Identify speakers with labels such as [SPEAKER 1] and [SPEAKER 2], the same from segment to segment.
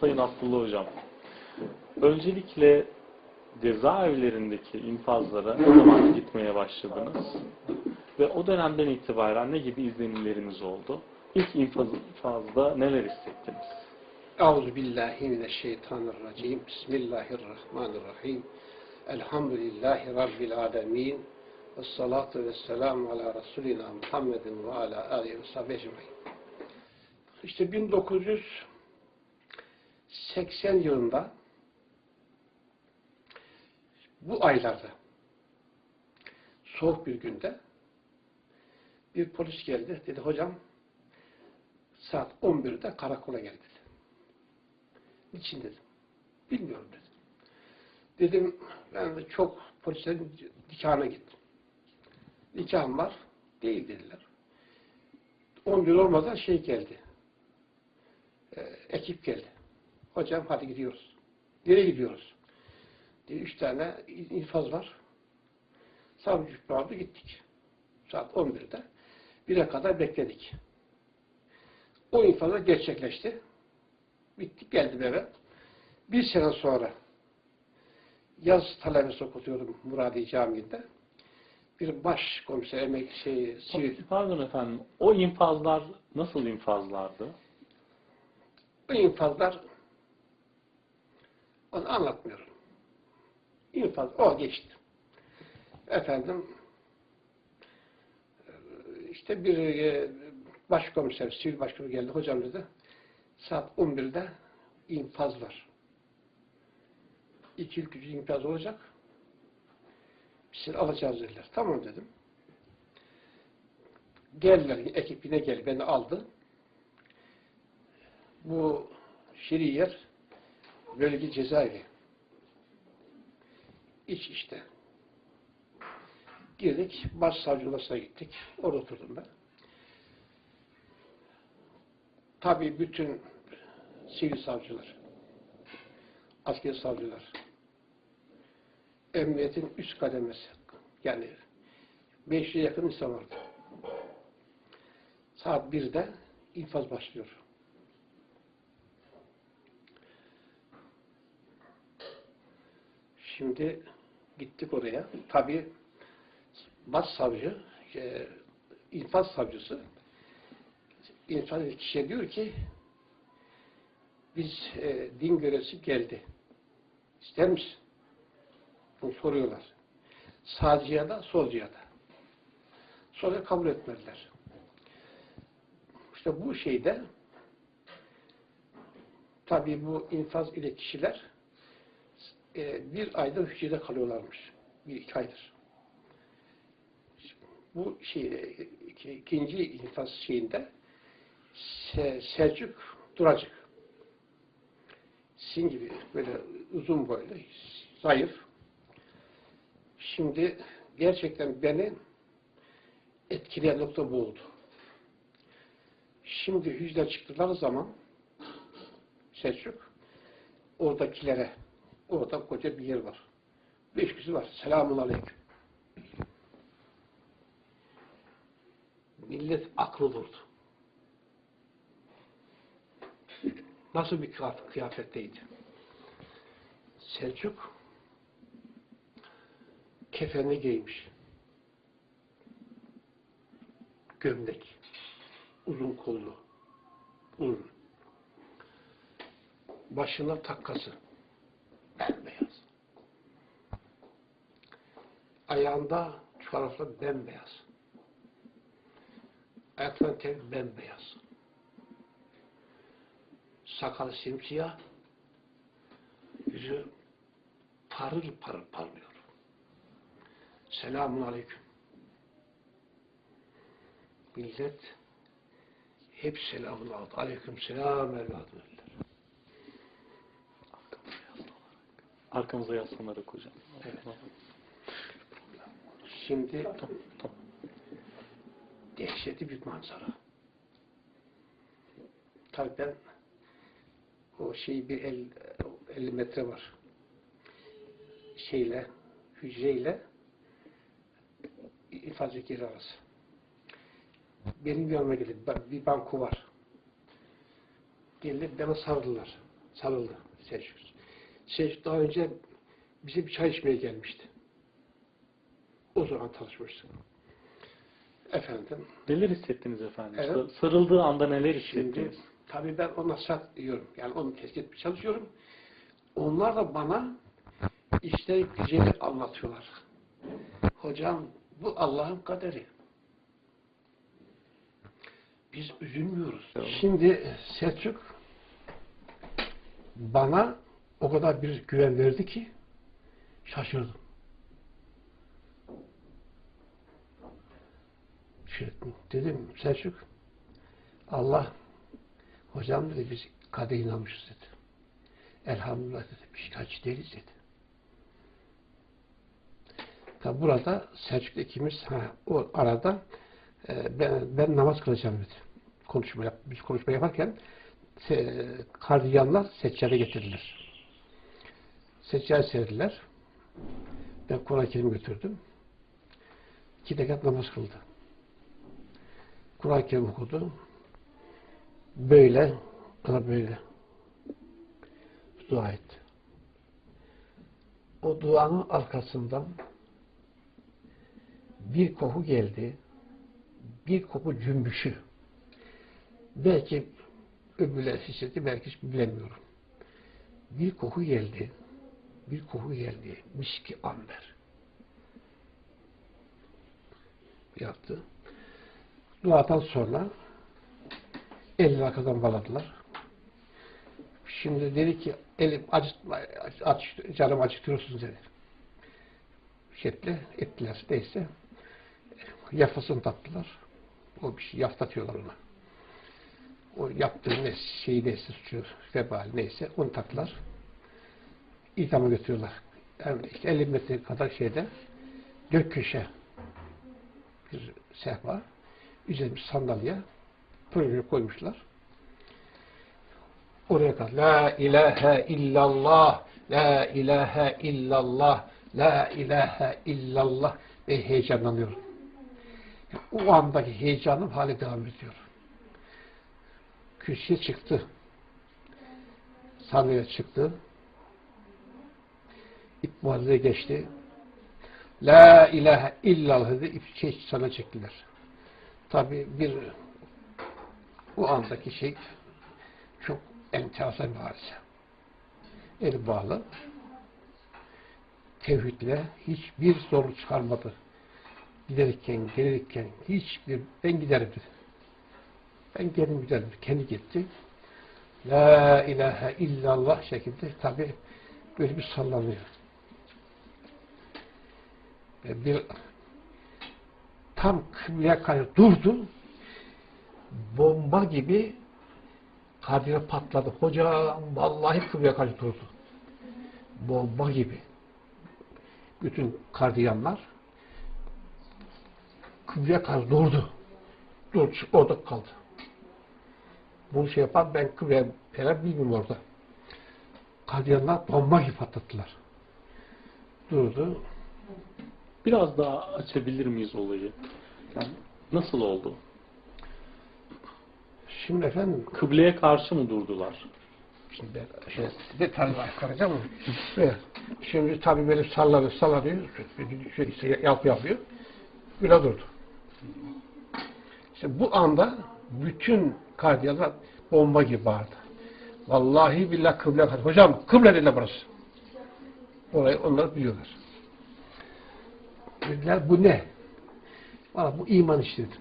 [SPEAKER 1] Sayın Abdullah Hocam, öncelikle cezaevlerindeki infazlara ne zaman gitmeye başladınız? Ve o dönemden itibaren ne gibi izlenimleriniz oldu? İlk infaz, infazda neler hissettiniz?
[SPEAKER 2] Euzu billahi mineşşeytanirracim. Bismillahirrahmanirrahim. Elhamdülillahi rabbil alamin. Ve salatu ve selamu ala Resulina Muhammedin ve ala alihi ve sahbihi. İşte 1980 yılında bu aylarda soğuk bir günde bir polis geldi. Dedi hocam saat 11'de karakola gel dedi. Niçin dedim. Bilmiyorum dedim. Dedim ben de çok polislerin nikahına gittim. Nikahım var. Değil dediler. 11 olmadan şey geldi. Ee, ekip geldi. Hocam hadi gidiyoruz. Nereye gidiyoruz? Diye üç tane infaz var. Savcı vardı gittik. Saat 11'de. 1'e kadar bekledik. O infazlar gerçekleşti. Bittik geldim eve. Bir sene sonra yaz talebesi okutuyorum Muradiye Camii'nde. Bir baş komiser emek şey sivil
[SPEAKER 1] Pardon efendim, o infazlar nasıl infazlardı?
[SPEAKER 2] bu infazlar onu anlatmıyorum. İnfaz o geçti. Efendim işte bir e, başkomiser, sivil başkomiser geldi. Hocam dedi saat 11'de infaz var. İki ülkücü infaz olacak. Seni alacağız dediler. Tamam dedim. Geldiler, ekip yine geldi, beni aldı. Bu şiri yer bölge cezaevi. İç işte. Girdik, başsavcı odasına gittik. Orada oturdum ben. Tabii bütün sivil savcılar, asker savcılar, emniyetin üst kademesi, yani 500'e yakın insan vardı. Saat 1'de infaz başlıyor. Şimdi gittik oraya. Tabii başsavcı, e, infaz savcısı infaz kişiye diyor ki biz e, din görevlisi geldi. İster misin? Bunu soruyorlar. Sağcıya da solcuya da. Sonra kabul etmediler. İşte bu şeyde tabii bu infaz ile kişiler e, bir ayda hücrede kalıyorlarmış. Bir iki aydır. Bu şey, iki- ikinci infaz şeyinde Se- Selçuk Duracık. Sin gibi böyle uzun boylu, zayıf. Şimdi gerçekten beni etkileyen nokta bu oldu. Şimdi hücre çıktıkları zaman Selçuk oradakilere orada koca bir yer var. Beş kişi var. Selamun aleyküm. Millet aklı durdu. Nasıl bir kıyaf- kıyafetteydi? Selçuk kefeni giymiş. Gömlek. Uzun kollu. Uzun. Başına takkası. Bembeyaz. Ayağında çorapla bembeyaz. Ayaklarının tek bembeyaz. Sakalı simsiyah. Yüzü parıl parıl parlıyor. Selamun aleyküm. Millet hep selamını aldı. Aleyküm selam evladım.
[SPEAKER 1] Arkamıza yaslanarak hocam.
[SPEAKER 2] Evet. Şimdi dehşetli bir manzara. Tabii ben o şey bir el, 50 metre var. Şeyle, hücreyle infaz yeri arası. Benim yanıma gelip bir banko var. Gelip bana sardılar. sarıldı Selçuk. Selçuk daha önce bize bir çay içmeye gelmişti. O zaman tanışmıştık. Efendim,
[SPEAKER 1] Neler hissettiniz efendim?
[SPEAKER 2] Evet.
[SPEAKER 1] Sa- Sarıldığı anda neler
[SPEAKER 2] Şimdi
[SPEAKER 1] hissettiniz?
[SPEAKER 2] tabii ben ona sat diyorum. Yani onu tespit etmeye çalışıyorum. Onlar da bana işte güzeli anlatıyorlar. Hocam bu Allah'ın kaderi. Biz üzülmüyoruz. Şimdi Selçuk bana o kadar bir güven verdi ki şaşırdım. Şey, dedim Selçuk Allah hocam dedi biz kadere inanmışız dedi. Elhamdülillah dedi. Bir şikayetçi değiliz dedi. Tabi burada Selçuk'la ikimiz ha, o arada e, ben, ben namaz kılacağım dedi. Konuşma, yap, biz konuşma yaparken se, kardiyanlar seccade getirdiler. Seccade serdiler. Ben Kur'an-ı Kerim götürdüm. İki rekat namaz kıldı. Kur'an-ı okudu. Böyle, ona böyle dua etti. O duanın arkasından bir koku geldi. Bir koku cümbüşü. Belki öbürler hissetti, belki hiç bilemiyorum. Bir koku geldi. Bir koku geldi. Miski amber. Yaptı. Duadan sonra elini arkadan bağladılar. Şimdi dedi ki elim acıtma, aç, canım acıtıyorsunuz dedi. Şekle ettiler neyse. Yafasını taktılar. O bir şey yaftatıyorlar ona. O yaptığı ne şeyi neyse suçu, vebal neyse onu taktılar. İdama götürüyorlar. Yani işte 50 metre kadar şeyde dört köşe bir sehpa üzerine bir sandalye proje koymuşlar. Oraya kadar. La ilahe illallah, la ilahe illallah, la ilahe illallah ve heyecanlanıyorum. O andaki heyecanım hali devam ediyor. Kürsüye çıktı. Sahneye çıktı. İp muazzeye geçti. La ilahe illallah dedi. İp şey sana çektiler. Tabi bir o andaki şey çok enteresan bir hadise. Eli bağlı. Tevhidle hiçbir zorluk çıkarmadı. Giderken, gelirken hiçbir ben giderim dedi. Ben kendim giderim. Kendi gitti. La ilahe illallah şekilde tabi böyle bir sallanıyor. Bir tam kıbleye karşı durdu. Bomba gibi kalbine patladı. Hocam vallahi kıbleye karşı durdu. Bomba gibi. Bütün kardiyanlar kıbleye karşı durdu. Durdu. Orada kaldı. Bunu şey yapan ben kıbleye falan bilmiyorum orada. Kardiyanlar bomba gibi patlattılar. Durdu.
[SPEAKER 1] Biraz daha açabilir miyiz olayı? Yani nasıl oldu?
[SPEAKER 2] Şimdi efendim
[SPEAKER 1] Kıbleye karşı mı durdular?
[SPEAKER 2] Şimdi şey, detaylı aktaracağım ama şimdi tabii böyle sallanıyor, sallanıyor, şey, şey, yap yapıyor. Böyle durdu. İşte bu anda bütün kardiyalar bomba gibi bağırdı. Vallahi billah kıble karşı. Hocam kıble dediler burası. Orayı onlar biliyorlar. Dediler bu ne? Valla bu iman işi dedim.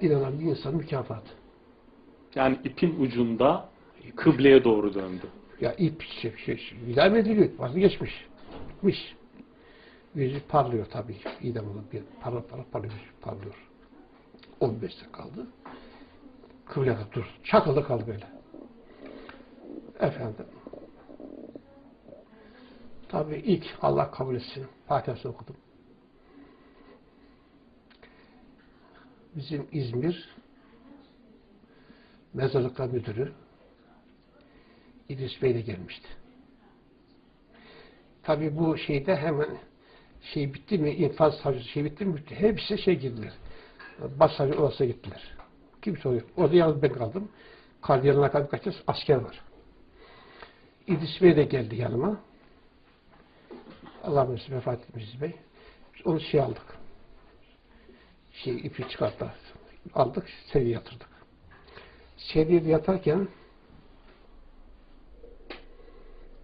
[SPEAKER 2] İnanan bir insanın mükafatı.
[SPEAKER 1] Yani ipin ucunda kıbleye doğru döndü.
[SPEAKER 2] Ya ip şey, şey, şey idam ediliyor. Vazgeçmiş. Bitmiş. Yüzü parlıyor tabii. İdam olup bir parla parla parlıyor. Parlıyor. 15'te kaldı. Kıblede dur. Çakıldı kaldı böyle. Efendim. Tabii ilk Allah kabul etsin. Fatiha'sını okudum. Bizim İzmir mezarlıklar müdürü İdris Bey de gelmişti. Tabii bu şeyde hemen şey bitti mi, infaz savcısı şey bitti mi, bitti. Hepsi şey girdiler. Baş savcı odasına gittiler. Kimse yok. Orada yalnız ben kaldım. Kardiyanına kadar kaç asker var. İdris Bey de geldi yanıma. Allah mesut vefat etmiş Bey. Biz onu şey aldık. Şey ipi çıkarttık. Aldık, seriye yatırdık. Seriye yatarken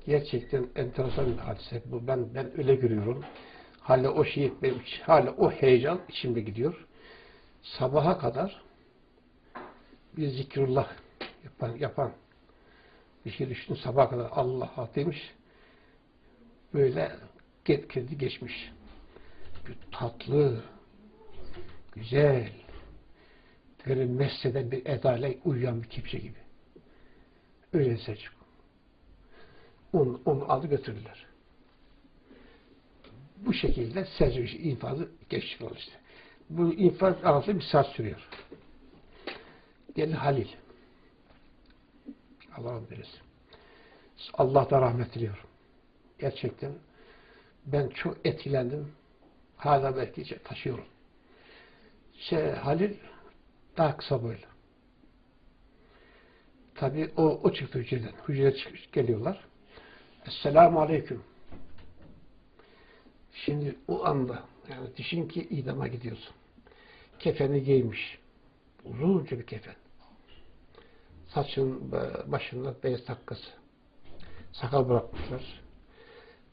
[SPEAKER 2] gerçekten enteresan bir hadise bu. Ben ben öyle görüyorum. Hala o şey, benim, hala o heyecan içimde gidiyor. Sabaha kadar bir zikrullah yapan, yapan bir şey düşünün sabaha kadar Allah'a demiş. Böyle kedi geçmiş. Bir tatlı, güzel, böyle mesneden bir edayla uyuyan bir kimse gibi. Öyle Selçuk. Onu, onu aldı götürdüler. Bu şekilde Selçuk infazı geçti işte. Bu infaz arası bir saat sürüyor. Geldi Halil. Allah'ın birisi. Allah da rahmet diliyor. Gerçekten ben çok etkilendim. Hala belki taşıyorum. Şey, Halil daha kısa boylu. Tabi o, o çıktı hücreden. Hücreye geliyorlar. Esselamu Aleyküm. Şimdi o anda yani düşün ki idama gidiyorsun. Kefeni giymiş. Uzunca bir kefen. Saçın başında beyaz takkası. Sakal bırakmışlar.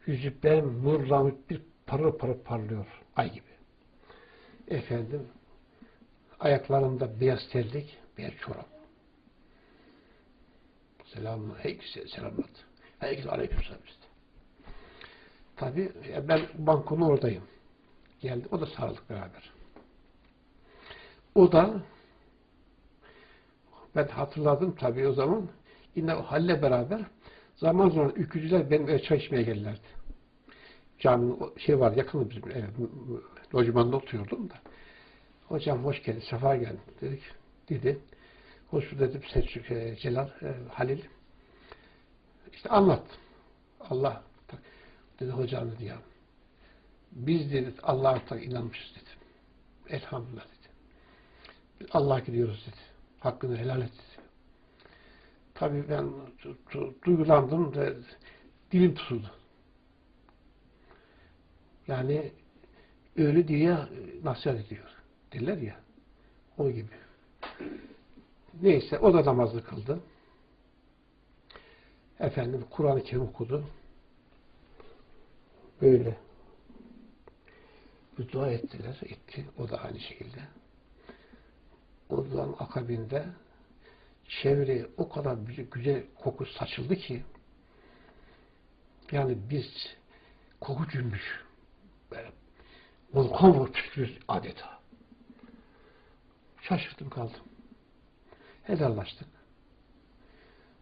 [SPEAKER 2] Yüzü ben nurlanmış bir parıl parıl parlıyor. Ay gibi. Efendim ayaklarında beyaz terlik, beyaz çorap. Selam, hey, selamat. Herkese aleyküm selam işte. Tabi ben bankonun oradayım. Geldi, o da sarıldık beraber. O da ben hatırladım tabii o zaman. Yine o halle beraber zaman zaman ülkücüler benim eve çay içmeye gelirlerdi. Caminin şey var yakın bizim ev, lojmanda oturuyordum da. Hocam hoş geldin, sefa geldin dedik. Dedi. Hoş bulduk dedim Selçuk, e, Celal, e, Halil. İşte anlattım. Allah dedi hocam dedi ya. Biz dedi Allah'a inanmışız dedi. Elhamdülillah dedi. Biz Allah'a gidiyoruz dedi. Hakkını helal et dedi. Tabii ben duygulandım ve dilim tutuldu. Yani öyle diye nasihat ediyor. Derler ya. O gibi. Neyse o da namazı kıldı. Efendim Kur'an-ı Kerim okudu. Böyle bir dua ettiler. Etti. O da aynı şekilde. O akabinde çevreye o kadar güzel koku saçıldı ki yani biz koku cümbüş böyle volkan vur püskürüz adeta. Şaşırdım kaldım. Helallaştık.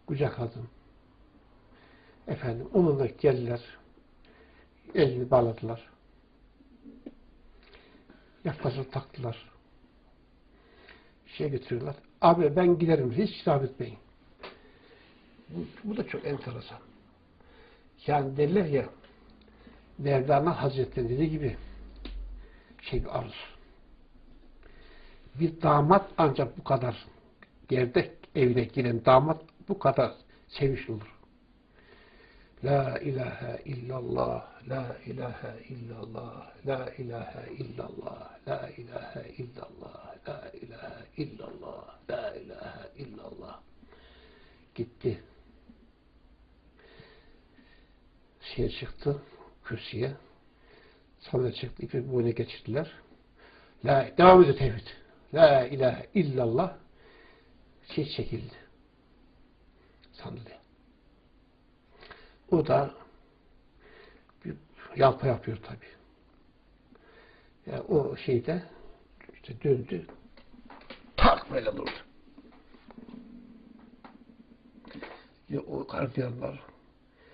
[SPEAKER 2] Kucakladım. Efendim onunla geldiler. Elini bağladılar. Yakasını taktılar. Şey götürüyorlar. Abi ben giderim. Hiç hitap etmeyin. Bu, bu da çok enteresan. Yani derler ya Mevlana Hazretleri dediği gibi şey bir arzu. Bir damat ancak bu kadar yerde evine giren damat bu kadar sevinçli olur. La ilahe illallah, la ilahe illallah, la ilahe illallah, la ilahe illallah, la ilahe illallah, la ilahe illallah. Gitti. Şeye çıktı, kürsüye. Sonra çıktı, ipi boyuna geçirdiler. La, devam ediyor tevhid. La ilahe illallah. Şey çekildi. Sandığı. O da bir yalpa yapıyor tabi. Yani o şeyde işte döndü. Tak böyle durdu. Ya o gardiyanlar